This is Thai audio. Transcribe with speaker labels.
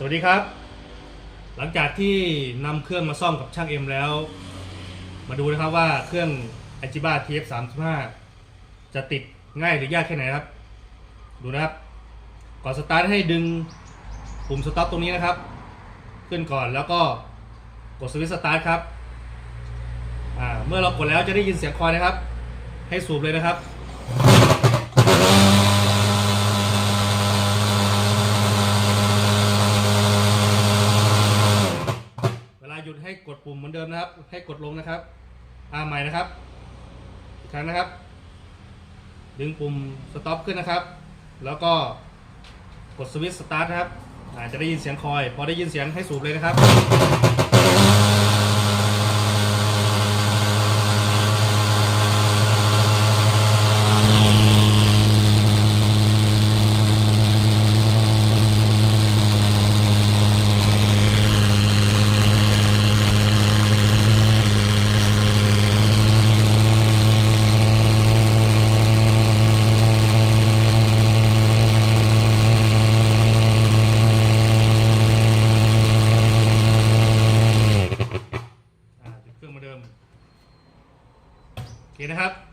Speaker 1: สวัสดีครับ หลังจากที่นำเครื่องมาซ่อมกับช่างเอ็มแล้ว มาดูนะครับว่าเครื่อง a j i b a TF 3 5 จะติดง่ายหรือยากแค่ไหนครับ ดูนะครับ ก่อนสตาร์ทให้ดึงปุ่มสต็อปตรงนี้นะครับ ขึ้นก่อนแล้วก็กดสวิตช์สตาร์ทครับเมื่อเรากดแล้วจะได้ยินเสียงคอยนะครับ ให้สูบเลยนะครับ เวลาหยุด ให้กดปุ่มเหมือนเดิมนะครับ ให้กดลงนะครับอ่าใหม่นะครับ อีกครั้งนะครับ ดึงปุ่มสต็อปขึ้นนะครับ แล้วก็กดสวิตช์สตาร์ทนะครับอาจจะได้ยินเสียงคอย พอได้ยินเสียงให้สูบเลยนะครับ อ่าติดเครื่องเหมาเดิม โอ เคนะครับ